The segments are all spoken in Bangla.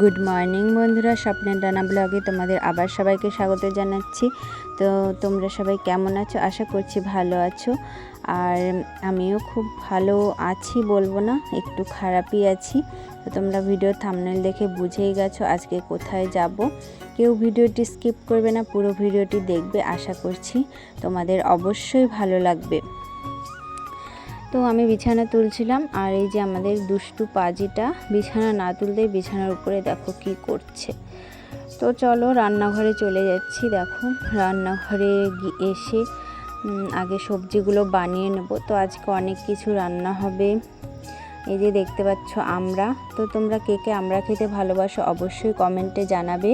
গুড মর্নিং বন্ধুরা। স্বপ্নের ডানা ব্লগে তোমাদের আবার সবাইকে স্বাগত জানাচ্ছি। তো তোমরা সবাই কেমন আছো? আশা করছি ভালো আছো। আর আমিও খুব ভালো আছি বলব না, একটু খারাপই আছি। তো তোমরা ভিডিও থামনেল দেখে বুঝেই গেছো আজকে কোথায় যাব। কেউ ভিডিওটি স্কিপ করবে না, পুরো ভিডিওটি দেখবে, আশা করছি তোমাদের অবশ্যই ভালো লাগবে। তো আমি বিছানা তুলছিলাম আর এই যে আমাদের দুষ্টু পাজিটা বিছানা না তুলতে বিছানার উপরে দেখো কি করছে। তো চলো রান্নাঘরে চলে যাচ্ছি, দেখো রান্নাঘরে এসে আগে সবজিগুলো বানিয়ে নেব। তো আজকে অনেক কিছু রান্না হবে। এই যে দেখতে পাচ্ছ আমরা। তো তোমরা কে কে আমরা খেতে ভালোবাসো অবশ্যই কমেন্টে জানাবে।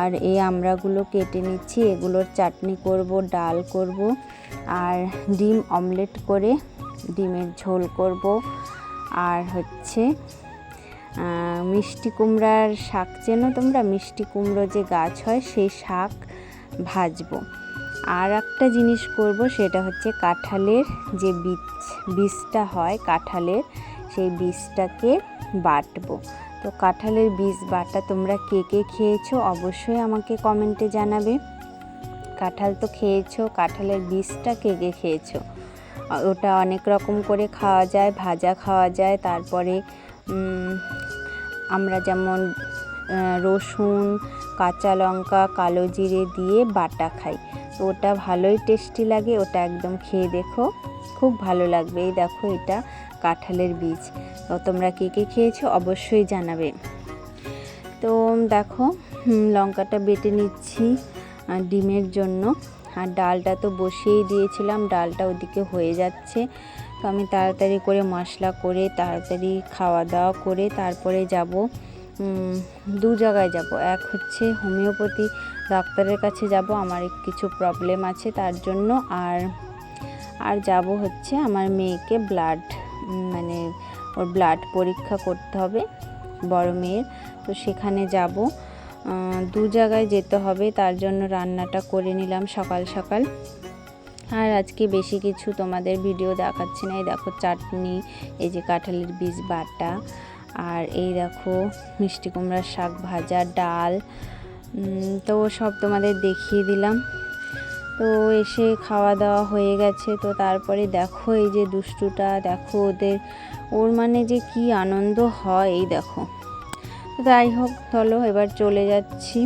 আর এই আমরাগুলো কেটে নিচ্ছি, এগুলোর চাটনি করব, ডাল করব, আর ডিম অমলেট করে ডিমের ঝোল করব। আর হচ্ছে মিষ্টি কুমড়ার শাক। চেনো তোমরা? মিষ্টি কুমড়ো যে গাছ হয়, সেই শাক ভাজবো। আর একটা জিনিস করব, সেটা হচ্ছে কাঁঠালের যে বীজ, বীজটা হয় কাঁঠালের, সেই বীজটাকে বাটবো। তো কাঁঠালের বীজ বাটা তোমরা কে কে খেয়েছো? অবশ্যই আমাকে কমেন্টে জানাবে। কাঁঠাল তো খেয়েছো, কাঁঠালের বীজটা কে কে খেয়েছো? ওটা অনেক রকম করে খাওয়া যায়, ভাজা খাওয়া যায়, তারপরে আমরা যেমন রসুন, কাঁচা লঙ্কা, কালো জিরে দিয়ে বাটা খাই। তো ওটা ভালোই টেস্টি লাগে, ওটা একদম খেয়ে দেখো, খুব ভালো লাগবে। এই দেখো, এটা কাঁঠালের বীজ। তো তোমরা কে কে খেয়েছো অবশ্যই জানাবে। তো দেখো লঙ্কাটা বেটে নিচ্ছি ডিমের জন্য। আর ডালটা তো বসিয়েই দিয়েছিলাম, ডালটা ওদিকে হয়ে যাচ্ছে। তো আমি তাড়াতাড়ি করে মশলা করে, তাড়াতাড়ি খাওয়া দাওয়া করে তারপরে যাব দু জায়গায় যাব। এক হচ্ছে হোমিওপ্যাথি, ডাক্তারের কাছে যাব, আমার কিছু প্রবলেম আছে তার জন্য। আর আর যাব হচ্ছে আমার মেয়েকে ব্লাড মানে ওর ব্লাড পরীক্ষা করতে হবে, বড় মেয়ের। তো সেখানে যাব। দু জায়গায় যেতে হবে, তার জন্য রান্নাটা করে নিলাম সকাল সকাল। আর আজকে বেশি কিছু তোমাদের ভিডিও দেখাচ্ছি না। এই দেখো চাটনি, এই যে কাঁঠালের বীজ বাটা, আর এই দেখো মিষ্টি কুমড়ার শাক ভাজা, ডাল তো সব তোমাদের দেখিয়ে দিলাম। তো এসে খাওয়া দাওয়া হয়ে গেছে। তো তারপরে দেখো এই যে দুষ্টুটা, দেখো ওদের, ওর মানে যে কি আনন্দ হয়, এই দেখো। যাই হোক, চলো এবার চলে যাচ্ছি।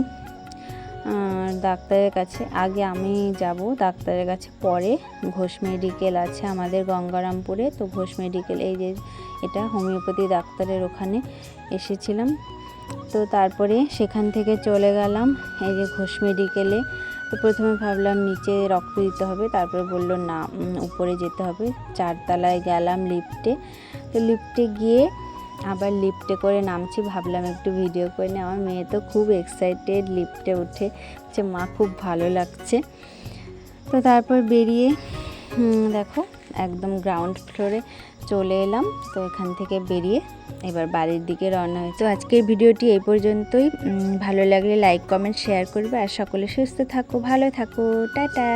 ডাক্তারের কাছে। আগে আমি যাব ডাক্তারের কাছে পরে। ঘোষ মেডিকেল আছে আমাদের গঙ্গারামপুরে। তো ঘোষ মেডিকেল, এই যে এটা হোমিওপ্যাথি ডাক্তারের ওখানে এসেছিলাম। তো তারপরে সেখান থেকে চলে গেলাম এই যে ঘোষ মেডিকেলে। তো প্রথমে ভাবলাম নিচে রক্ত দিতে হবে, তারপরে বলল না উপরে যেতে হবে। চারতলায় গেলাম লিফটে। তো লিফটে গিয়ে আবার লিফটে করে নামছি, ভাবলাম একটু ভিডিও করে নিই আমার মেয়ে তো খুব এক্সাইটেড লিফটে উঠে যে মা, খুব ভালো লাগছে। তো তারপর বেরিয়ে দেখো, একদম গ্রাউন্ড ফ্লোরে চলে এলাম। তো এখান থেকে বেরিয়ে এবার বাড়ির দিকে রওনা হয়েছে। তো আজকের ভিডিওটি এই পর্যন্তই। ভালো লাগলে লাইক কমেন্ট শেয়ার করবে। আর সকলে সুস্থ থাকো, ভালো থাকো। টাটা!